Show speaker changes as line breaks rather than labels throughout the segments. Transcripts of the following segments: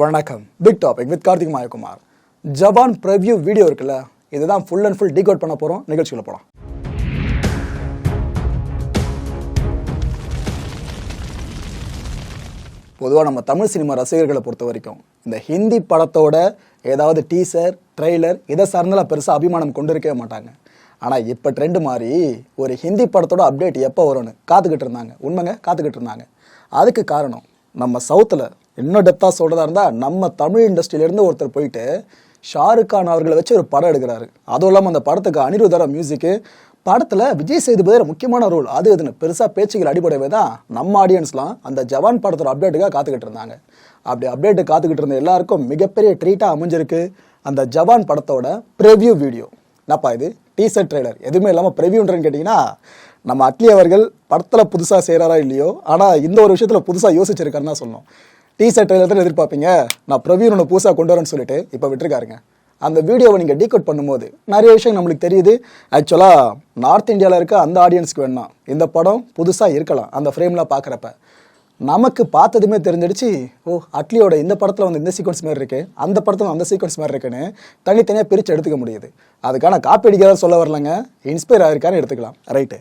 வணக்கம். Big topic with Karthik Mayakumar. Jawan preview video இருக்குல்ல இதுதான் ஃபுல் அண்ட் ஃபுல் டிகோட் பண்ண போகிறோம் நிகழ்ச்சியில் போகலாம் பொதுவாக நம்ம தமிழ் சினிமா ரசிகர்களை பொறுத்த வரைக்கும் இந்த ஹிந்தி படத்தோட ஏதாவது டீசர் ட்ரெய்லர் இதை சார்ந்தெல்லாம் பெருசாக அபிமானம் கொண்டிருக்கவே மாட்டாங்க. ஆனால் இப்போ ட்ரெண்டு மாதிரி ஒரு ஹிந்தி படத்தோட அப்டேட் எப்போ வரும்னு காத்துக்கிட்டு இருந்தாங்க. உண்மைங்க காத்துக்கிட்டு இருந்தாங்க. அதுக்கு காரணம் நம்ம சவுத்தில் இன்னும் டெப்த்தாக சொல்கிறதா இருந்தால் நம்ம தமிழ் இண்டஸ்ட்ரியிலேருந்து ஒருத்தர் போயிட்டு ஷாருக் கான் அவர்களை வச்சு ஒரு படம் எடுக்கிறாரு. அதுவும் இல்லாமல் அந்த படத்துக்கு அனிருத்தர மியூசிக்கு படத்தில் விஜய் சேதுபதி முக்கியமான ரோல் அது இதுன்னு பெருசாக பேச்சுகள் அடிப்படையவே தான் நம்ம ஆடியன்ஸ்லாம் அந்த ஜவான் படத்தோட அப்டேட்டுக்காக காத்துக்கிட்டு இருந்தாங்க. அப்படி அப்டேட்டு காத்துக்கிட்டு இருந்த எல்லாருக்கும் மிகப்பெரிய ட்ரீட்டாக அமைஞ்சிருக்கு அந்த ஜவான் படத்தோட ப்ரிவ்யூ வீடியோ என்னப்பா இது? டீசர் ட்ரெய்லர் எதுவுமே இல்லாமல் ப்ரிவ்யூன்றன்னு கேட்டிங்கன்னா நம்ம அட்லி அவர்கள் படத்தில் புதுசாக செய்கிறாரா இல்லையோ ஆனால் இந்த ஒரு விஷயத்தில் புதுசாக யோசிச்சிருக்காருன்னு தான் சொன்னோம் டீசர் ட்ரெயிலர் தான் எதிர்பார்ப்பீங்க. நான் பிரவீன் ஒன்று புதுசாக கொண்டு வரேன்னு சொல்லிட்டு இப்போ விட்டுருக்காருங்க. அந்த வீடியோவை நீங்கள் டீகோட் பண்ணும்போது நிறைய விஷயம் நம்மளுக்கு தெரியுது. ஆக்சுவலாக நார்த் இந்தியாவில் இருக்க அந்த ஆடியன்ஸ்க்கு வேணாம் இந்த படம் புதுசாக இருக்கலாம். அந்த ஃப்ரேமில் பார்க்குறப்ப நமக்கு பார்த்ததுமே தெரிஞ்சிடுச்சு ஓ அட்லியோட இந்த படத்தில் வந்து இந்த சீக்வன்ஸ் மாதிரி இருக்குது அந்த படத்தில் அந்த சீக்வன்ஸ் மாதிரி இருக்குன்னு தனித்தனியாக பிரித்து எடுத்துக்க முடியுது. அதுக்கான காப்பி அடிக்கிறதா சொல்ல வரலங்க. இன்ஸ்பயர் ஆகிருக்கான்னு எடுத்துக்கலாம். ரைட்டு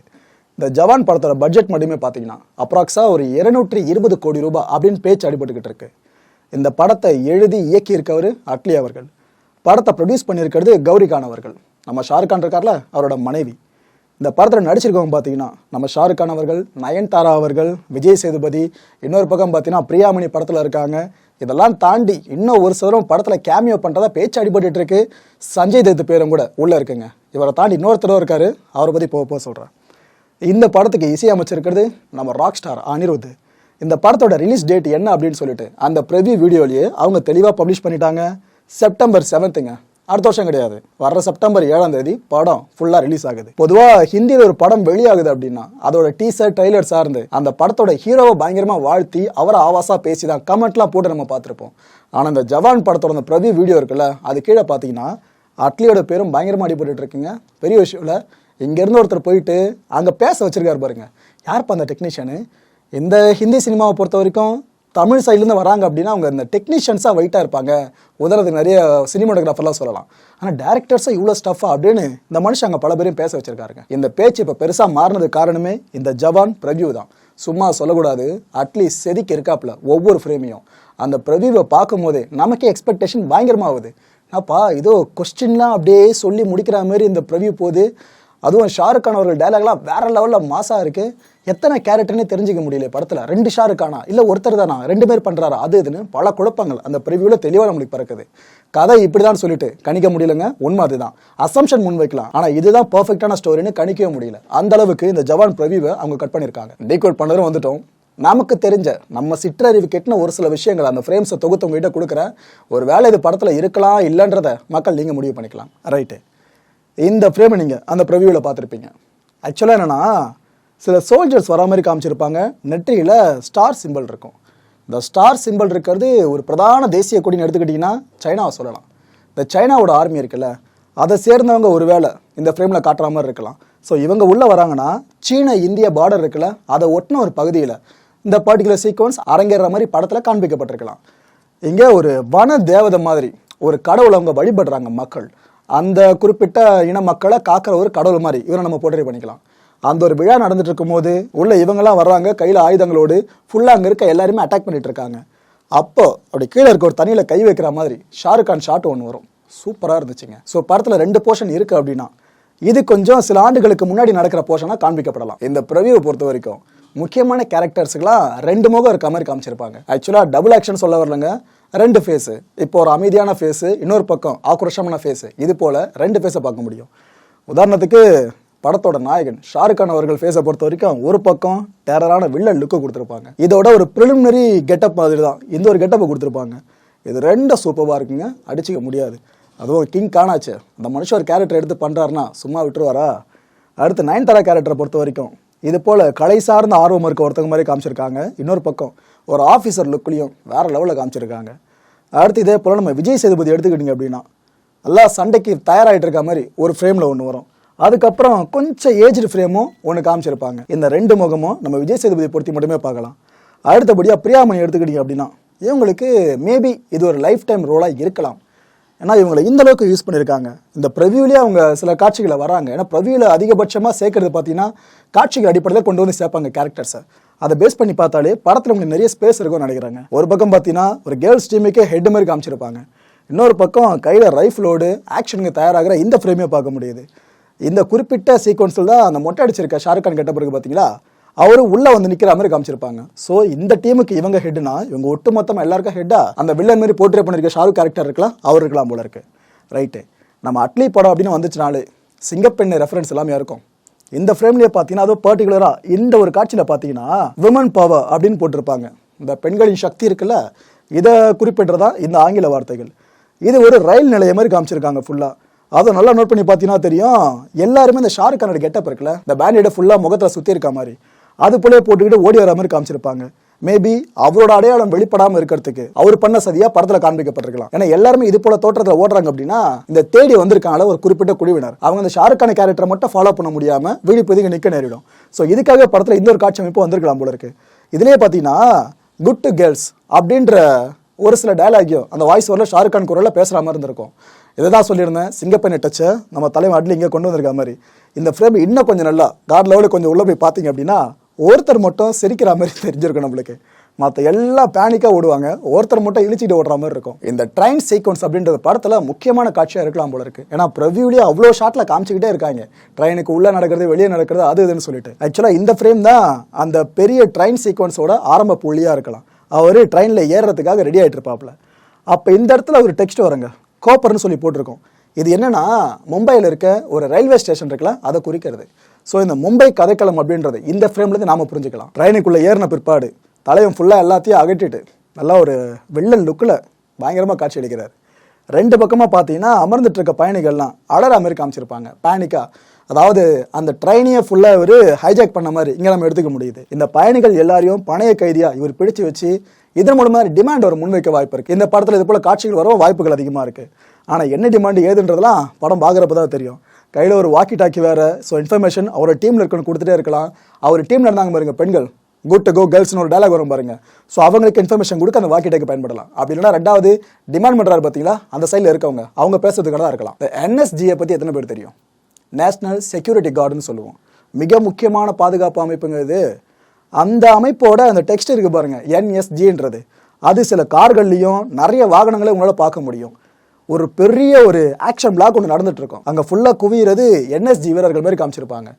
இந்த ஜவான் படத்தோட பட்ஜெட் மட்டுமே பார்த்தீங்கன்னா அப்ராக்ஸாக ஒரு இருநூற்றி இருபது கோடி ரூபாய் அப்படின்னு பேச்சு அடிபட்டுக்கிட்டு இருக்கு. இந்த படத்தை எழுதி இயக்கியிருக்கவர் அட்லி அவர்கள். படத்தை ப்ரொடியூஸ் பண்ணியிருக்கிறது கௌரி கான் அவர்கள். நம்ம ஷாருக்கான் இருக்கார்ல அவரோட மனைவி. இந்த படத்தில் நடிச்சிருக்கவங்க பார்த்தீங்கன்னா நம்ம ஷாருக்கான் அவர்கள் நயன்தாரா அவர்கள் விஜய் சேதுபதி இன்னொரு பக்கம் பார்த்தீங்கன்னா பிரியாமணி படத்தில் இருக்காங்க. இதெல்லாம் தாண்டி இன்னும் ஒரு சிலரும் படத்தில் கேமியோ பண்ணுறதா பேச்சு அடிபட்டு இருக்கு. சஞ்சய் தத்து பேரும் கூட உள்ளே இருக்குங்க. இவரை தாண்டி இன்னொருத்தரும் இருக்காரு. அவரை பற்றி போக போக சொல்கிறேன் இந்த படத்துக்கு இசையமைச்சிருக்கிறது நம்ம ராக் ஸ்டார் அனிருத். இந்த படத்தோட ரிலீஸ் டேட் என்ன அப்படின்னு சொல்லிட்டு அந்த ப்ரிவியூ வீடியோலேயே அவங்க தெளிவாக பப்ளிஷ் பண்ணிட்டாங்க. செப்டம்பர் செவன்த்துங்க அடுத்த வருஷம் கிடையாது. வர்ற செப்டம்பர் ஏழாம் தேதி படம் ஃபுல்லாக ரிலீஸ் ஆகுது. பொதுவாக ஹிந்தியில் ஒரு படம் வெளியாகுது அப்படின்னா அதோட டீசர் ட்ரெய்லர் சார்ந்து அந்த படத்தோட ஹீரோவை பயங்கரமாக வாழ்த்தி அவரை ஆவாசாக பேசி தான் கமெண்ட்லாம் போட்டு நம்ம பார்த்துருப்போம். ஆனால் இந்த ஜவான் படத்தோட அந்த பிரதி வீடியோ இருக்குல்ல அது கீழே பார்த்தீங்கன்னா அட்லியோட பேரும் பயங்கரமாக அடிபட்டு இருக்குங்க. பெரிய விஷயம் இல்லை. இங்கேருந்து ஒருத்தர் போயிட்டு அங்கே பேச வச்சுருக்காரு பாருங்க. யார்ப்பா அந்த டெக்னீஷியனு இந்த ஹிந்தி சினிமாவை பொறுத்த வரைக்கும் தமிழ் சைட்லேருந்து வராங்க அப்படின்னா அவங்க இந்த டெக்னீஷியன்ஸாக வெயிட்டாக இருப்பாங்க. உதாரணத்துக்கு நிறைய சினிமாட்டோகிராஃபர்லாம் சொல்லலாம். ஆனால் டேரக்டர்ஸாக இவ்வளோ ஸ்டஃபா அப்படின்னு இந்த மனுஷன் அங்கே பல பேரையும் பேச வச்சிருக்காருங்க. இந்த பேச்சு இப்போ பெருசாக மாறினது காரணமே இந்த ஜவான் பிரவியூ தான். சும்மா சொல்லக்கூடாது. அட்லீஸ்ட் செதுக்கி இருக்காப்புல ஒவ்வொரு ஃப்ரேமையும் அந்த பிரவியூவை பார்க்கும் போதே நமக்கே எக்ஸ்பெக்டேஷன் பயங்கரமாகுது. அப்பா இதோ கொஸ்டின்லாம் அப்படியே சொல்லி முடிக்கிற மாதிரி இந்த பிரவியூ போகுது. அதுவும் ஷாருக் கான் அவர்கள் டைலாக்லாம் வேற லெவலில் மாசாக இருக்குது எத்தனை கேரக்டர்னே தெரிஞ்சுக்க முடியல படத்தில். ரெண்டு ஷாருக் கானா இல்லை ஒருத்தர் தானா? ரெண்டு பேர் பண்ணுறாரா அது இதுன்னு பல குழப்பங்கள். அந்த ப்ரிவியூவில் தெளிவாக நம்மளுக்கு பிறக்குது. கதை இப்படி தான் சொல்லிட்டு கணிக்க முடியலங்க. உண்மை அதுதான். அசம்ஷன் முன் வைக்கலாம் ஆனால் இதுதான் பர்ஃபெக்டான ஸ்டோரின்னு கணிக்கவே முடியல. அந்த அளவுக்கு இந்த ஜவான் ப்ரிவியூவை அவங்க கட் பண்ணியிருக்காங்க டீகோட் பண்ணதும் வந்துட்டோம். நமக்கு தெரிஞ்ச நம்ம சிற்றறிவு கெட்டின ஒரு சில விஷயங்கள் அந்த ஃப்ரேம்ஸை தொகுத்து உங்ககிட்ட கொடுக்குற ஒரு வேலை இது படத்தில் இருக்கலாம் இல்லைன்றத மக்கள் நீங்கள் முடிவு பண்ணிக்கலாம். ரைட்டு இந்த ஃப்ரேமை நீங்கள் அந்த ப்ரிவியூவில் பார்த்துருப்பீங்க. ஆக்சுவலாக என்னென்னா சில சோல்ஜர்ஸ் வர மாதிரி காமிச்சிருப்பாங்க. நெற்றியில் ஸ்டார் சிம்பிள் இருக்கும். இந்த ஸ்டார் சிம்பிள் இருக்கிறது ஒரு பிரதான தேசிய கொடின்னு எடுத்துக்கிட்டிங்கன்னா சைனாவை சொல்லலாம். இந்த சைனாவோட ஆர்மி இருக்குல்ல அதை சேர்ந்தவங்க ஒரு வேளை இந்த ஃப்ரேமில் காட்டுற மாதிரி இருக்கலாம். ஸோ இவங்க உள்ளே வராங்கன்னா சீன இந்திய பார்டர் இருக்குல்ல அதை ஒட்டின ஒரு பகுதியில் இந்த பர்டிகுலர் சீக்வன்ஸ் அரங்கேற மாதிரி படத்தில் காண்பிக்கப்பட்டிருக்கலாம். இங்கே ஒரு வன தேவதை மாதிரி ஒரு கடவுளை அவங்க வழிபடுறாங்க மக்கள். அந்த குறிப்பிட்ட இன மக்களை காக்கிற ஒரு கடவுள் மாதிரி இவரை நம்ம போர்ட்ரே பண்ணிக்கலாம். அந்த ஒரு விழா நடந்துட்டு இருக்கும்போது உள்ள இவங்கெல்லாம் வர்றாங்க கையில் ஆயுதங்களோடு ஃபுல்லாக அங்கே இருக்க எல்லாருமே அட்டாக் பண்ணிட்டு இருக்காங்க அப்போ அப்படி கீழே இருக்க ஒரு தண்ணியில் கை வைக்கிற மாதிரி ஷாருக் கான் ஷாட் ஒன்று வரும். சூப்பராக இருந்துச்சுங்க. ஸோ படத்தில் ரெண்டு போர்ஷன் இருக்கு அப்படின்னா இது கொஞ்சம் சில ஆண்டுகளுக்கு முன்னாடி நடக்கிற போர்ஷனாக காண்பிக்கப்படலாம். இந்த பிரவியை பொறுத்த வரைக்கும் முக்கியமான கேரக்டர்ஸுக்கெல்லாம் ரெண்டு முகம் இருக்க மாதிரி காமிச்சிருப்பாங்க. ஆக்சுவலாக டபுள் ஆக்ஷன் சொல்ல வரலங்க. ரெண்டு ஃபேஸு இப்போ ஒரு அமைதியான ஃபேஸு இன்னொரு பக்கம் ஆக்ரோஷமான ஃபேஸு இது போல் ரெண்டு ஃபேஸை பார்க்க முடியும். உதாரணத்துக்கு படத்தோட நாயகன் ஷாருக் கான் அவர்கள் ஃபேஸை பொறுத்த வரைக்கும் ஒரு பக்கம் டேரரான வில்லன் லுக்கு கொடுத்துருப்பாங்க. இதோட ஒரு ப்ரிலிமினரி கெட்டப் மாதிரி தான் இந்த ஒரு கெட்டப்பை கொடுத்துருப்பாங்க. இது ரெண்டும் சூப்பராக இருக்குங்க. அடிச்சிக்க முடியாது. அதுவும் கிங் காணாச்சு அந்த மனுஷன் ஒரு கேரக்டர் எடுத்து பண்ணுறாருன்னா சும்மா விட்டுருவாரா? அடுத்து நயன்தாரா கேரக்டரை பொறுத்த வரைக்கும் இது போல் கலை சார்ந்த ஆர்வம் இருக்க ஒருத்தங்க மாதிரி காமிச்சிருக்காங்க. இன்னொரு பக்கம் ஒரு ஆஃபீஸர் லுக்லையும் வேறு லெவலில் காமிச்சிருக்காங்க. அடுத்து இதே போல் நம்ம விஜய் சேதுபதி எடுத்துக்கிட்டீங்க அப்படின்னா நல்லா சண்டைக்கு தயாராகிட்டு இருக்க மாதிரி ஒரு ஃப்ரேமில் ஒன்று வரும். அதுக்கப்புறம் கொஞ்சம் ஏஜ்டு ஃப்ரேமும் ஒன்று காமிச்சிருப்பாங்க. இந்த ரெண்டு முகமும் நம்ம விஜய் சேதுபதி பொறுத்தி மட்டுமே பார்க்கலாம். அடுத்தபடியாக பிரியாமணி எடுத்துக்கிட்டீங்க அப்படின்னா இவங்களுக்கு மேபி இது ஒரு லைஃப் டைம் ரோலாக இருக்கலாம். ஏன்னா இவங்களை இந்த அளவுக்கு யூஸ் பண்ணியிருக்காங்க இந்த ப்ரிவியூலேயே அவங்க சில காட்சிகளை வராங்க ஏன்னா ப்ரிவியூவில் அதிகபட்சமாக சேர்க்கறது பார்த்தீங்கன்னா காட்சிகள் அடிப்படையில் கொண்டு வந்து சேர்ப்பாங்க கேரக்டர்ஸை அதை பேஸ் பண்ணி பார்த்தாலே படத்தில் உங்களுக்கு நிறைய ஸ்பேஸ் இருக்கும்னு நினைக்கிறாங்க. ஒரு பக்கம் பார்த்தீங்கன்னா ஒரு கேர்ள்ஸ் டீமுக்கே ஹெட் மாதிரி காமிச்சிருப்பாங்க. இன்னொரு பக்கம் கையில் ரைஃபிளோடு ஆக்ஷனுக்கு தயாராகிற இந்த ஃப்ரேமே பார்க்க முடியுது. இந்த குறிப்பிட்ட சீக்வன்ஸில் தான் அந்த மொட்டை அடிச்சிருக்க ஷாருக் கான் கெட்ட பிறகு பார்த்தீங்களா அவரு உள்ள வந்து நிக்கிற மாதிரி காமிச்சிருப்பாங்க. ஸோ இந்த டீமுக்கு இவங்க ஹெட்னா இவங்க ஒட்டு மொத்தமாக எல்லாருக்கும் ஹெட்டா அந்த வில்லன் மாதிரி போர்ட்ரே பண்ணியிருக்க ஷாருக் கேரக்டர் இருக்கலாம் அவர் இருக்கலாம் போல இருக்கு. ரைட்டு நம்ம அட்லி படம் அப்படின்னு வந்துச்சுனாலே சிங்கப்பெண்ணு ரெஃபரன்ஸ் எல்லாமே இருக்கும். இந்த ஃப்ரேம்லயே பார்த்தீங்கன்னா அதுவும் பர்டிகுலராக இந்த ஒரு காட்சியில் பார்த்தீங்கன்னா விமன் பவர் அப்படின்னு போட்டிருப்பாங்க. இந்த பெண்களின் சக்தி இருக்குல்ல இதை குறிப்பிடுறதா இந்த ஆங்கில வார்த்தைகள். இது ஒரு ரயில் நிலையம் மாதிரி காமிச்சிருக்காங்க ஃபுல்லாக அதை நல்லா நோட் பண்ணி பார்த்தீங்கன்னா தெரியும். எல்லாருமே இந்த ஷாருக் கானோட கெட்டப் இருக்குல்ல இந்த பேண்டேட ஃபுல்லாக முகத்தில் சுற்றி இருக்க மாதிரி. அது போலே போட்டுக்கிட்டு ஓடி வர மாதிரி காமிச்சிருப்பாங்க. மேபி அவரோட அடையாளம் வெளிப்படாம இருக்கிறதுக்கு அவர் பண்ண சதியா படத்துல காண்பிக்கப்பட்டிருக்கலாம். ஏன்னா எல்லாருமே இது போல தோற்றத்துல ஓடுறாங்க அப்படின்னா இந்த தேடி வந்திருக்காங்கள ஒரு குறிப்பிட்ட குழுவினர். அவங்க இந்த ஷாருக்கான கேரக்டரை மட்டும் ஃபாலோ பண்ண முடியாம விழிப்பதுக்கு நிக்க நேரிடும். ஸோ இதுக்காக படத்துல இந்த ஒரு காட்சி அமைப்பு வந்திருக்கலாம் போல இருக்கு. இதுலயே பாத்தீங்கன்னா குட் டு கேர்ள்ஸ் அப்படின்ற ஒரு சில டயலாகையும் அந்த வாய்ஸ் வரல ஷாருக் கான் குரலில் பேசுகிற மாதிரி இருந்திருக்கும். இதை தான் சொல்லியிருந்தேன். சிங்கப்பெண்ணை டச்சை நம்ம தலைவர் அட்லி இங்கே கொண்டு வந்திருக்க மாதிரி. இந்த ஃப்ரேம் இன்னும் கொஞ்சம் நல்லா காட் லெவலில் கொஞ்சம் உள்ளே போய் பார்த்தீங்க அப்படின்னா ஒருத்தர் மட்டும் சிரிக்கிற மாதிரி தெரிஞ்சிருக்கும் நம்மளுக்கு. மற்ற எல்லாம் பேனிக்காக ஓடுவாங்க. ஒருத்தர் மட்டும் இழிச்சிட்டு ஓடுற மாதிரி இருக்கும். இந்த ட்ரெயின் சீக்வன்ஸ் அப்படின்றது படத்தில் முக்கியமான காட்சியாக இருக்கலாம் போல இருக்கு. ஏன்னா ப்ரவியூலேயே அவ்வளோ ஷாட்டில் காமிச்சிக்கிட்டே இருக்காங்க. ட்ரெயினுக்கு உள்ளே நடக்கிறது வெளியே நடக்கிறது அது இதுன்னு சொல்லிட்டு. ஆக்சுவலாக இந்த ஃப்ரேம் தான் அந்த பெரிய ட்ரெயின் சீக்வன்ஸோட ஆரம்ப புள்ளியாக இருக்கலாம். அவர் ட்ரெயினில் ஏறுறதுக்காக ரெடி ஆகிட்டு இருப்பாப்ல. அப்போ இந்த இடத்துல ஒரு டெக்ஸ்ட் வருங்க. கோப்பர்னு சொல்லி போட்டிருக்கோம். இது என்னன்னா மும்பையில் இருக்க ஒரு ரயில்வே ஸ்டேஷன் இருக்குல்ல அதை குறிக்கிறது. ஸோ இந்த மும்பை கதைக்களம் அப்படின்றது இந்த ஃப்ரேம்லேருந்து நாம புரிஞ்சுக்கலாம். ட்ரெயினுக்குள்ளே ஏறின பிற்பாடு தலையும் ஃபுல்லாக எல்லாத்தையும் அகட்டிட்டு நல்லா ஒரு வெள்ளல் லுக்கில் பயங்கரமாக காட்சி அளிக்கிறார். ரெண்டு பக்கமாக பார்த்தீங்கன்னா அமர்ந்துட்டு இருக்க பயணிகள்லாம் அடற மாதிரி காமிச்சிருப்பாங்க. பேனிக்கா அதாவது அந்த ட்ரெயினையே ஃபுல்லாக இவர் ஹைஜாக் பண்ண மாதிரி இங்கே நம்ம எடுத்துக்க முடியுது. இந்த பயணிகள் எல்லாரையும் பணைய கைதியாக இவர் பிடிச்சு வச்சு இதன் மூலமா டிமாண்ட் ஒரு முன்வைக்க வாய்ப்பு இருக்குது இந்த படத்தில் இது போல் காட்சிகள் வரவும் வாய்ப்புகள் அதிகமாக இருக்குது ஆனால் என்ன டிமாண்ட் ஏதுன்றதெல்லாம் படம் பார்க்குறப்ப தான் தெரியும். கையில் ஒரு வாக்கி டாக்கி வேறு. ஸோ இன்ஃபர்மேஷன் அவரோட டீமில் இருக்கணும் கொடுத்துட்டே இருக்கலாம். அவர் டீமில் இருந்தாங்க பாருங்க பெண்கள். குட் டு கோ கேர்ள்ஸ்னு ஒரு டயலாக் வரும் பாருங்க. ஸோ அவங்களுக்கு இன்ஃபர்மேஷன் கொடுக்க அந்த வாக்கி டாக்கி பயன்படலாம். அப்படி இல்லைன்னா ரெண்டாவது டிமாண்ட் பண்ணுறாரு பார்த்தீங்களா அந்த சைடில் இருக்கவங்க. அவங்க பேசுறதுக்காக தான் இருக்கலாம். இந்த என்எஸ்ஜியை பற்றி எத்தனை பேர் தெரியும்? நேஷனல் செக்யூரிட்டி கார்டுன்னு சொல்லுவோம். மிக முக்கியமான பாதுகாப்பு அமைப்புங்கிறது அந்த அமைப்போட அந்த டெக்ஸ்ட் இருக்குது பாருங்கள் என்எஸ்ஜின்றது அது சில கார்கள்லையும் நிறைய வாகனங்களை உங்களால் பார்க்க முடியும். ஒரு பெரிய ஒரு ஆக்ஷன் பிளாக் ஒன்று நடந்துட்டு இருக்கும் அங்கே ஃபுல்லாக குவியிறது என்எஸ்ஜி வீரர்கள் மாதிரி காமிச்சிருப்பாங்க.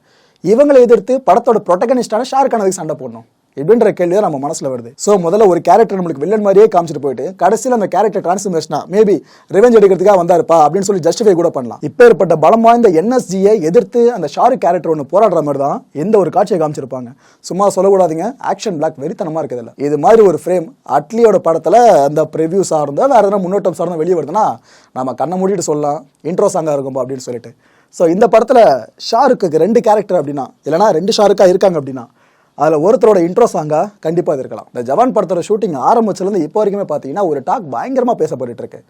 இவங்களை எதிர்த்து படத்தோட ப்ரொட்டகனிஸ்டான ஷாருக் கான் அதுக்கு சண்டை போடணும். எப்படின்ற கேள்வி தான் நம்ம மனசுல வருது. ஸோ முதல்ல ஒரு கேரக்டர் நம்மளுக்கு வில்லன் மாதிரியே காமிச்சிட்டு போயிட்டு கடைசியில் அந்த கேரக்டர் டிரான்ஸ்ஃபர்மேஷனா மேபி ரிவெஞ்ச் எடுக்கிறதுக்காக வந்தாருப்பா அப்படின்னு சொல்லி ஜஸ்டிஃபை கூட பண்ணலாம். இப்போ ஏற்பட்ட பலம் வாய்ந்த என்எஸ்ஜியை எதிர்த்து அந்த ஷாருக் கேரக்டர் ஒன்று போராடுற மாதிரி தான் எந்த ஒரு காட்சியை காமிச்சிருப்பாங்க. சும்மா சொல்லக்கூடாதுங்க ஆக்ஷன் பிளாக் வெறித்தனமா இருக்குதுல்ல. இது மாதிரி ஒரு ஃப்ரேம் அட்லியோட படத்தில் அந்த ப்ரிவ்யூ சார்ந்த வேறு எதனா முன்னோட்டம் சார்ந்த வெளியே வருதுன்னா நம்ம கண்ணை மூடிட்டு சொல்லலாம் இன்ட்ரோ சாங்காக இருக்கும்பா அப்படின்னு சொல்லிட்டு. ஸோ இந்த படத்தில் ஷாருக்குக்கு ரெண்டு கேரக்டர் அப்படின்னா இல்லைனா ரெண்டு ஷாருக்காக இருக்காங்க அப்படின்னா அதில் ஒருத்தரோட இன்ட்ரோ சாங்கா கண்டிப்பாக இது இருக்கலாம். இந்த ஜவான் படத்தோட ஷூட்டிங் ஆரம்பிச்சிலேருந்து இப்போ வரைக்குமே பார்த்தீங்கன்னா ஒரு டாக் பயங்கரமாக பேசப்பட்டு இருக்கு.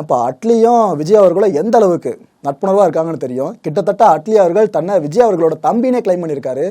ஏன்ப்பா அட்லியும் விஜய் அவர்களும் எந்த அளவுக்கு நட்புணர்வாக இருக்காங்கன்னு தெரியும். கிட்டத்தட்ட அட்லி அவர்கள் தன்னை விஜய் அவர்களோட தம்பினே கிளைம் பண்ணியிருக்காரு.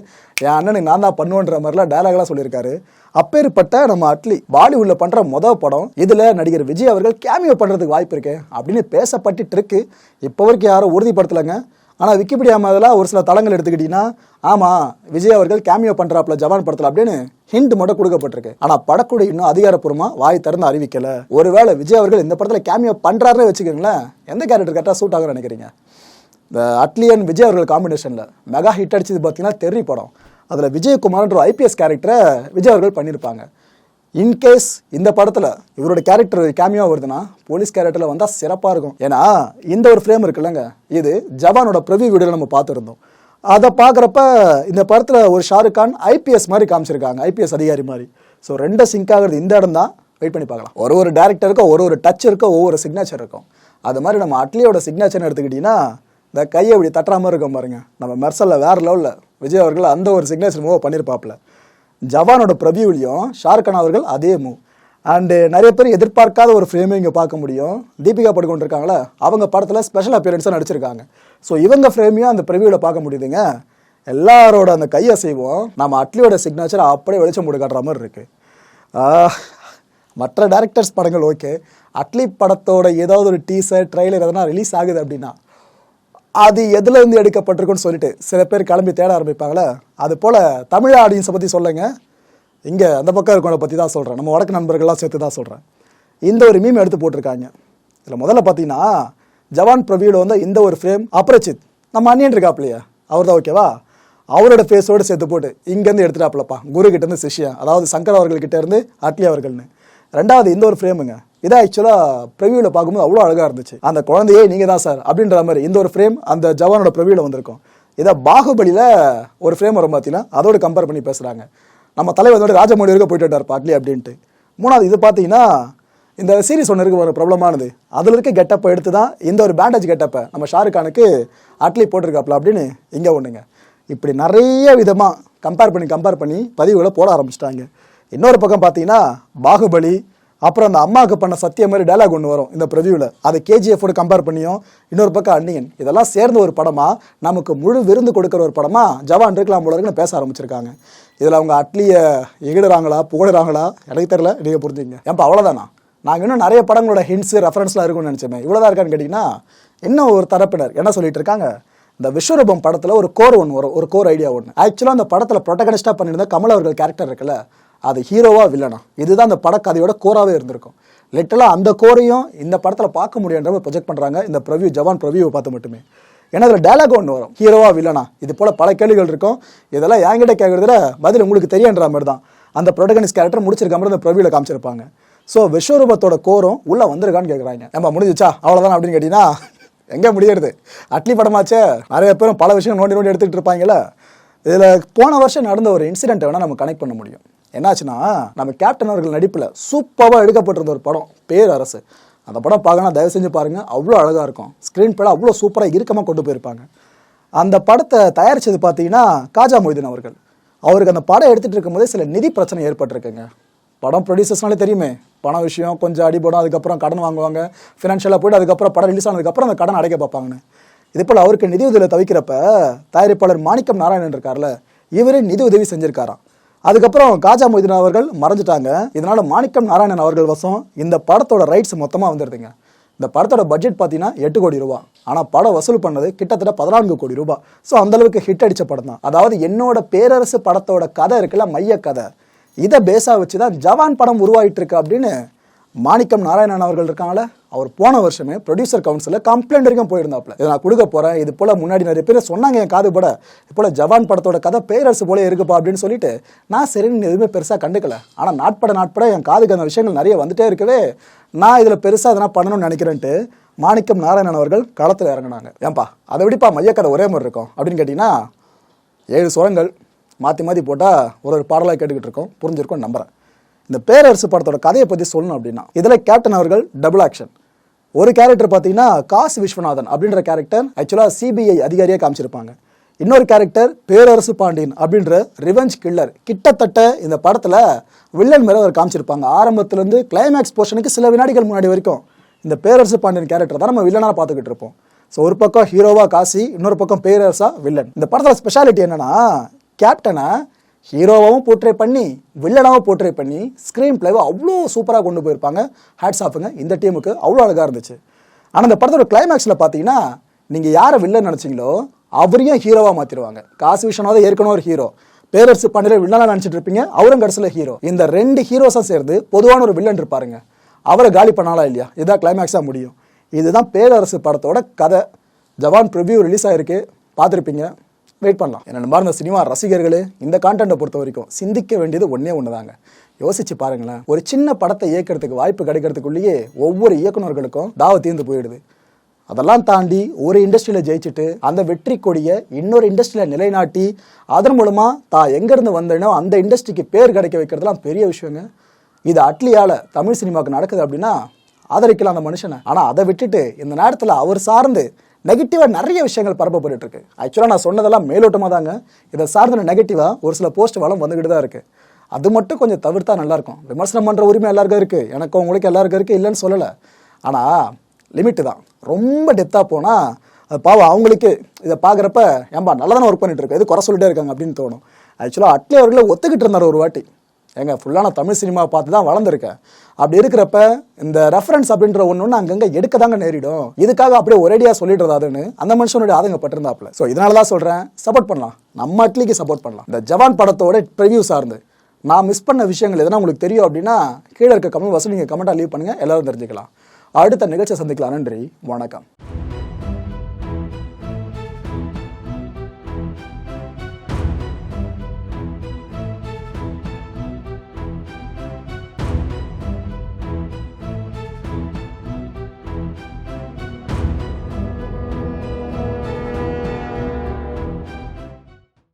என் அண்ணனுக்கு நான் தான் பண்ணுவோன்ற மாதிரிலாம் டயலாக்லாம் சொல்லியிருக்காரு. அப்பேற்பட்ட நம்ம அட்லி பாலிவுட்ல பண்ற மொதல் படம் இதுல நடிகர் விஜய் அவர்கள் கேமியோ பண்றதுக்கு வாய்ப்பு இருக்கு அப்படின்னு பேசப்பட்டு இருக்கு. இப்போ வரைக்கும் யாரும் உறுதிப்படுத்தலைங்க. ஆனால் விக்கிபீடியா மாதிரிலாம் ஒரு சில தளங்கள் எடுத்துக்கிட்டீங்கன்னா ஆமாம் விஜய் அவர்கள் கேமியோ பண்ணுறாப்புல ஜவான் படத்தில் அப்படின்னு ஹிண்ட் மட்டும் கொடுக்கப்பட்டிருக்கு. ஆனால் படக்குழு இன்னும் அதிகாரப்பூர்வமாக வாய் திறந்து அறிவிக்கலை. ஒருவேளை விஜய் அவர்கள் இந்த படத்தில் கேமியோ பண்ணுறாருன்னு வச்சுக்கோங்களேன் எந்த கேரக்டர் கரெக்டாக சூட் ஆகும்னு நினைக்கிறீங்க? இந்த அட்லியன் விஜய் அவர்கள் காம்பினேஷனில் மெகா ஹிட் அடிச்சது பார்த்தீங்கன்னா தெரி படம். அதில் விஜயகுமார்ன்ற ஐபிஎஸ் கேரக்டரை விஜய் அவர்கள் பண்ணியிருப்பாங்க. இன்கேஸ் இந்த படத்தில் இவரோட கேரக்டர் கேமியோ வருதுன்னா போலீஸ் கேரக்டரில் வந்தால் சிறப்பாக இருக்கும். ஏன்னா இந்த ஒரு ஃப்ரேம் இருக்குல்லங்க. இது ஜவானோட ப்ரிவியூ வீடியோவில் நம்ம பார்த்துருந்தோம். அதை பார்க்குறப்ப இந்த படத்தில் ஒரு ஷாருக் கான் ஐபிஎஸ் மாதிரி காமிச்சிருக்காங்க. ஐபிஎஸ் அதிகாரி மாதிரி. ஸோ ரெண்டு சிங்க் ஆகிறது இந்த இடம் தான். வெயிட் பண்ணி பார்க்கலாம். ஒரு ஒரு டேரக்டருக்கும் ஒரு ஒரு டச் இருக்கும் ஒவ்வொரு சிக்னேச்சர் இருக்கும். அது மாதிரி நம்ம அட்லியோட சிக்னேச்சர்னு எடுத்துக்கிட்டிங்கன்னா இந்த கையை இப்படி தட்டுற மாதிரி இருக்கும் பாருங்க. நம்ம மெர்சலில் வேறு லெவலில் விஜய் அவர்கள் அந்த ஒரு சிக்னேச்சர் மூவ் பண்ணியிருப்பாப்புல ஜவானோட ப்ரவியூலையும் ஷாருக்கான் அவர்கள் அதே மூவ் அண்டு நிறைய பேர் எதிர்பார்க்காத ஒரு ஃப்ரேமே இங்கே பார்க்க முடியும். தீபிகா படுகொண்டு இருக்காங்களே அவங்க படத்தில் ஸ்பெஷல் அப்பியரன்ஸாக நடிச்சிருக்காங்க. ஸோ இவங்க ஃப்ரேமையும் அந்த ப்ரிவியூவில் பார்க்க முடியுதுங்க. எல்லாரோட அந்த கையை செய்வோம். நம்ம அட்லியோட சிக்னேச்சர் அப்படியே வெளிச்சம் போட்டு காட்டுற மாதிரி இருக்குது மற்ற டேரக்டர்ஸ் படங்கள் ஓகே அட்லி படத்தோட ஏதாவது ஒரு டீசர் ட்ரெய்லர் எதனா ரிலீஸ் ஆகுது அப்படின்னா அது எதுல இருந்து எடுக்கப்பட்டிருக்குன்னு சொல்லிட்டு சில பேர் கிளம்பி தேட ஆரம்பிப்பாங்களே. அது போல தமிழ் ஆடியன்ஸை பற்றி சொல்லுங்க. இங்கே அந்த பக்கம் இருக்கவங்கள பற்றி தான் சொல்கிறேன் நம்ம வடக்கு நண்பர்கள்லாம் சேர்த்து தான் சொல்கிறேன் இந்த ஒரு மீம் எடுத்து போட்டிருக்காங்க. இதில் முதல்ல பார்த்தீங்கன்னா ஜவான் பிரவியோட வந்து இந்த ஒரு ஃப்ரேம் அப்ரச்சித் நம்ம அண்ணியன் இருக்காப்லையா. அவர் தான் ஓகேவா அவரோட ஃபேஸோடு சேர்த்து போட்டு இங்கேருந்து எடுத்துட்டாப்லப்பா குரு கிட்டேருந்து சிஷ்யன் அதாவது சங்கர் அவர்கள்கிட்ட இருந்து அட்லி அவர்கள்னு. ரெண்டாவது இந்த ஒரு ஃப்ரேமுங்க இதை ஆக்சுவலாக ப்ரிவியூவில் பார்க்கும்போது அவ்வளோ அழகாக இருந்துச்சு. அந்த குழந்தையே நீங்கள் தான் சார் அப்படின்ற மாதிரி இந்த ஒரு ஃப்ரேம் அந்த ஜவானோட ப்ரிவியூவில் வந்திருக்கும். இதை பாகுபலியில் ஒரு ஃப்ரேம் வரும் பார்த்தீங்கன்னா அதோட கம்பேர் பண்ணி பேசுகிறாங்க நம்ம தலைவர் வந்து ராஜமௌழி வரைக்கும் போயிட்டு வட்டார் பாட்லி அப்படின்ட்டு. மூணாவது இது பார்த்தீங்கன்னா இந்த சீரிஸ் ஒன்று இருக்கு ஒரு ப்ராப்ளமானது அதில் இருக்க கெட்டப்பை எடுத்து தான் இந்த ஒரு பேண்டேஜ் கெட்டப்பை நம்ம ஷாருக் கானுக்கு அட்லி போட்டிருக்காப்ல அப்படின்னு இங்கே ஒன்றுங்க இப்படி நிறைய விதமாக கம்பேர் பண்ணி கம்பேர் பண்ணி பதிவுகளை போட ஆரம்பிச்சிட்டாங்க. இன்னொரு பக்கம் பார்த்தீங்கன்னா பாகுபலி அப்புறம் அந்த அம்மாவுக்கு பண்ண சத்திய மாதிரி டைலாக் ஒன்று வரும் இந்த ப்ரிவியூவில் அதை கேஜிஎஃபோடு கம்பேர் பண்ணியும் இன்னொரு பக்கம் அன்னியன் இதெல்லாம் சேர்ந்த ஒரு படமா நமக்கு முழு விருந்து கொடுக்குற ஒரு படமா ஜவான் இருக்கலாம் போல பேச ஆரம்பிச்சிருக்காங்க. இதில் அவங்க அட்லியை எகிடுறாங்களா புகழுறாங்களா? எனக்கு தெரில நீங்கள் புரிஞ்சுங்க ஏன்பா அவ்வளோதானா நாங்கள் இன்னும் நிறைய படங்களோட ஹிண்ட்ஸு ரெஃபரன்ஸ்லாம் இருக்கும்னு நினச்சோமே. இவ்வளோதான் இருக்கான்னு கேட்டிங்கன்னா இன்னும் ஒரு தரப்பினர் என்ன சொல்லிட்டு இருக்காங்க? இந்த விஸ்வரூபம் படத்தில் ஒரு கோர் ஒன்று வரும் ஒரு கோர் ஐடியா ஒன்று ஆக்சுவலாக அந்த படத்தில் ப்ரொட்டகனிஸ்டாக பண்ணியிருந்த கமல் அவர்கள் கேரக்டர் இருக்குல்ல அது ஹீரோவா வில்லனா. இதுதான் அந்த படக்கதையோட கோராகவே இருந்திருக்கும். லிட்டலாக அந்த கோரையும் இந்த படத்தில் பார்க்க முடியுன்ற ப்ரொஜெக்ட் பண்ணுறாங்க இந்த ப்ரவ்யூ ஜவான் ப்ரவ்யூவை பார்த்து மட்டுமே. ஏன்னா அதில் டயலாக் ஒன்று வரும். ஹீரோவா வில்லனா இது போல் பல கேள்விகள் இருக்கும். இதெல்லாம் என்கிட்ட கேட்குறதுல பதில் உங்களுக்கு தெரியன்ற மாதிரி தான். அந்த ப்ரொடகனிஸ் கேரக்டர் முடிச்சிருக்க மாதிரி அந்த ப்ரவ்யூவில் காமிச்சிருப்பாங்க. ஸோ விஸ்வரூபத்தோட கோரும் உள்ளே வந்திருக்கான்னு கேட்குறாங்க நம்ம முடிஞ்சிச்சா? அவ்வளோதான் அப்படின்னு கேட்டிங்கன்னா எங்கே முடியறது? அட்லி படமாச்சே. நிறைய பேரும் பல விஷயம் நோண்டி நோண்டி எடுத்துக்கிட்டு இருப்பாங்கல்ல. இதில் போன வருஷம் நடந்த ஒரு இன்சிடென்ட்டை வேணால் நம்ம கனெக்ட் பண்ண முடியும். என்னாச்சுன்னா நம்ம கேப்டன் அவர்கள் நடிப்பில் சூப்பராக எடுக்கப்பட்டிருந்த ஒரு படம் பேரரசு. அந்த படம் பார்க்கணும் தயவு செஞ்சு பாருங்கள் அவ்வளோ அழகாக இருக்கும். ஸ்க்ரீன் பிளே அவ்வளோ சூப்பராக இறுக்கமாக கொண்டு போயிருப்பாங்க. அந்த படத்தை தயாரித்தது பார்த்தீங்கன்னா காஜா மொய்தீன் அவர்கள். அவருக்கு அந்த படம் எடுத்துகிட்டு இருக்கும்போதே சில நிதி பிரச்சனை ஏற்பட்டிருக்குங்க. படம் ப்ரொடியூசர்ஸ்னாலே தெரியுமே. பணம் விஷயம் கொஞ்சம் அடிபடும் அதுக்கப்புறம் கடன் வாங்குவாங்க. ஃபினான்ஷியலாக போய்ட்டு அதுக்கப்புறம் படம் ரிலீஸ் ஆனதுக்கப்புறம் அந்த கடன் அடைக்க பார்ப்பாங்கன்னு. இதே போல் அவருக்கு நிதி உதவியில் தவிக்கிறப்ப தயாரிப்பாளர் மாணிக்கம் நாராயணன் இருக்கார்ல இவரே நிதி உதவி செஞ்சுருக்காராம். அதுக்கப்புறம் காஜா மொய்தீன் அவர்கள் மறைஞ்சிட்டாங்க. இதனால மாணிக்கம் நாராயணன் அவர்கள் வசம் இந்த படத்தோட ரைட்ஸ் மொத்தமாக வந்துருதுங்க. இந்த படத்தோட பட்ஜெட் பார்த்தீங்கன்னா எட்டு கோடி ரூபா. ஆனால் படம் வசூல் பண்ணது கிட்டத்தட்ட பதினான்கு கோடி ரூபாய் ஸோ அந்தளவுக்கு ஹிட் அடித்த படம் தான். அதாவது என்னோட பேரரசு படத்தோட கதை இருக்குல்ல மைய கதை. இதை பேஸாக வச்சு தான் ஜவான் படம் உருவாகிட்டு இருக்கு அப்படின்னு மாணிக்கம் நாராயணன் அவர்கள் இருக்காங்களே அவர் போன வருஷமே ப்ரொடியூசர் கவுன்சிலில் கம்ப்ளைண்ட் வரைக்கும் போயிருந்தாப்ல இதை நான் கொடுக்க போகிறேன் இது போல் முன்னாடி நிறைய பேர் சொன்னாங்க என் காது பட. இது போல் ஜவான் படத்தோட கதை பேரரசு போல இருக்குப்பா அப்படின்னு சொல்லிட்டு நான் சரின்னு எதுவுமே பெருசாக கண்டுக்கல. ஆனால் நாட்பட நாட்பட என் காதுக்கு அந்த விஷயங்கள் நிறைய வந்துட்டே இருக்கவே நான் இதில் பெருசாக எதனா பண்ணணும்னு நினைக்கிறேன்ட்டு மாணிக்கம் நாராயணன் அவர்கள் களத்தில் இறங்கினாங்க. ஏன்பா அதை விடிப்பா மையக்கதை ஒரே மாதிரி இருக்கும். அப்படின்னு கேட்டிங்கன்னா ஏழு சுரங்கள் மாற்றி மாற்றி போட்டால் ஒரு ஒரு பாடலாக கேட்டுக்கிட்டு இருக்கோம். புரிஞ்சிருக்கோம் நம்புறேன். இந்த பேரரசு படத்தோட கதையை பற்றி சொல்லணும் அப்படின்னா இதில் கேப்டன் அவர்கள் டபுள் ஆக்ஷன் ஒரு கேரக்டர் பார்த்தீங்கன்னா காசு விஸ்வநாதன் அப்படின்ற கேரக்டர் ஆக்சுவலாக சிபிஐ அதிகாரியாக காமிச்சிருப்பாங்க. இன்னொரு கேரக்டர் பேரரசு பாண்டியன் அப்படின்ற ரிவெஞ்ச் கில்லர் கிட்டத்தட்ட இந்த படத்தில் வில்லன் மேலே அவர் காமிச்சிருப்பாங்க. ஆரம்பத்துலேருந்து கிளைமேக்ஸ் போர்ஷனுக்கு சில வினாடிகள் முன்னாடி வரைக்கும் இந்த பேரரசு பாண்டியன் கேரக்டர் தான் நம்ம வில்லனாக பார்த்துக்கிட்டு இருப்போம். ஸோ ஒரு பக்கம் ஹீரோவாக காசி இன்னொரு பக்கம் பேரரசா வில்லன் இந்த படத்தில் ஸ்பெஷாலிட்டி என்னன்னா கேப்டனை ஹீரோவாகவும் போர்ட்ரே பண்ணி வில்லனாகவும் போர்ட்ரே பண்ணி ஸ்க்ரீன் பிளேவை அவ்வளோ சூப்பராக கொண்டு போயிருப்பாங்க. ஹேட்ஸ் ஆஃபுங்க இந்த டீமுக்கு அவ்வளோ அழகாக இருந்துச்சு. ஆனால் இந்த படத்தோட கிளைமேக்ஸில் பார்த்தீங்கன்னா நீங்கள் யாரை வில்லன் நினச்சிங்களோ அவரையும் ஹீரோவாக மாற்றிடுவாங்க காசு விஷயனாவது ஏற்கனவே ஒரு ஹீரோ பேரரசு பண்ணிட வில்லனாக நினச்சிட்டு இருப்பீங்க. அவரும் கடைசியில் ஹீரோ இந்த ரெண்டு ஹீரோஸாக சேர்ந்து பொதுவான ஒரு வில்லன் இருப்பாருங்க. அவரை காலி பண்ணாலா இல்லையா? இதுதான் கிளைமேக்ஸாக முடியும். இதுதான் பேரரசு படத்தோட கதை. ஜவான் ப்ரிவ்யூ ரிலீஸ் ஆகிருக்கு பார்த்துருப்பீங்க. வெயிட் பண்ணலாம். என்ன மாதிரி சினிமா ரசிகர்களே இந்த கான்டென்ட்டை பொறுத்த வரைக்கும் சிந்திக்க வேண்டியது ஒன்றே ஒன்று தாங்க யோசிச்சு பாருங்களேன். ஒரு சின்ன படத்தை இயக்கிறதுக்கு வாய்ப்பு கிடைக்கிறதுக்குள்ளேயே ஒவ்வொரு இயக்குனர்களுக்கும் தாவ தீர்ந்து போயிடுது. அதெல்லாம் தாண்டி ஒரு இண்டஸ்ட்ரியில் ஜெயிச்சுட்டு அந்த வெற்றி கொடியை இன்னொரு இண்டஸ்ட்ரியில் நிலைநாட்டி அதன் மூலமாக தான் எங்கேருந்து வந்தேனோ அந்த இண்டஸ்ட்ரிக்கு பேர் கிடைக்க வைக்கிறதுலாம் பெரிய விஷயங்க. இது அட்லியால் தமிழ் சினிமாவுக்கு நடக்குது அப்படின்னா ஆதரிக்கலாம் அந்த மனுஷனை. ஆனால் அதை விட்டுட்டு இந்த நேரத்தில் அவர் சார்ந்து நெகட்டிவாக நிறைய விஷயங்கள் பரப்பப்பட்டு இருக்கு. ஆக்சுவலாக நான் சொன்னதெல்லாம் மேலோட்டமாக தாங்க இதை சார்ந்த நெகட்டிவாக ஒரு சில போஸ்ட் வளம் வந்துக்கிட்டு தான் இருக்குது அது மட்டும் கொஞ்சம் தவிர்த்தா நல்லாயிருக்கும். விமர்சனம் பண்ணுற உரிமை எல்லாருக்கும் இருக்குது எனக்கு உங்களுக்கு எல்லாருக்கும் இருக்குது இல்லைன்னு சொல்லலை. ஆனால் லிமிட்டு தான். ரொம்ப டெத்தாக போனால் அது பாவம் அவங்களுக்கு இதை பார்க்குறப்ப ஏன்பா நல்லா தானே ஒர்க் பண்ணிட்டு இருக்கு? இது குறை சொல்லிட்டே இருக்காங்க அப்படின்னு தோணும். ஆக்சுவலாக அட்லி அவர்களை ஒத்துக்கிட்டு இருந்தார் ஒரு வாட்டி. ஏங்க ஃபுல்லாக நான் தமிழ் சினிமா பார்த்து தான் வளர்ந்துருக்கேன். அப்படி இருக்கிறப்ப இந்த ரெஃபரன்ஸ் அப்படின்ற ஒன்று ஒன்று அங்கங்கே எடுக்க தாங்க நேரிடும். இதுக்காக அப்படியே ஒரேடியாக சொல்லிடுறதாதுன்னு அந்த மனுஷனுடைய ஆதங்கப்பட்டிருந்தாப்புல ஸோ இதனால தான் சொல்கிறேன் சப்போர்ட் பண்ணலாம். நம்ம அட்லிக்கு சப்போர்ட் பண்ணலாம். இந்த ஜவான் படத்தோட ப்ரிவியூ சார்ந்து. நான் மிஸ் பண்ண விஷயங்கள் எதனா உங்களுக்கு தெரியும் அப்படின்னா கீழே இருக்க கமெண்ட் வசதி நீங்கள் கமெண்ட்டாக லீவ் பண்ணுங்கள் எல்லோரும் தெரிஞ்சுக்கலாம். அடுத்த நிகழ்ச்சியை சந்திக்கலாம். நன்றி. வணக்கம்.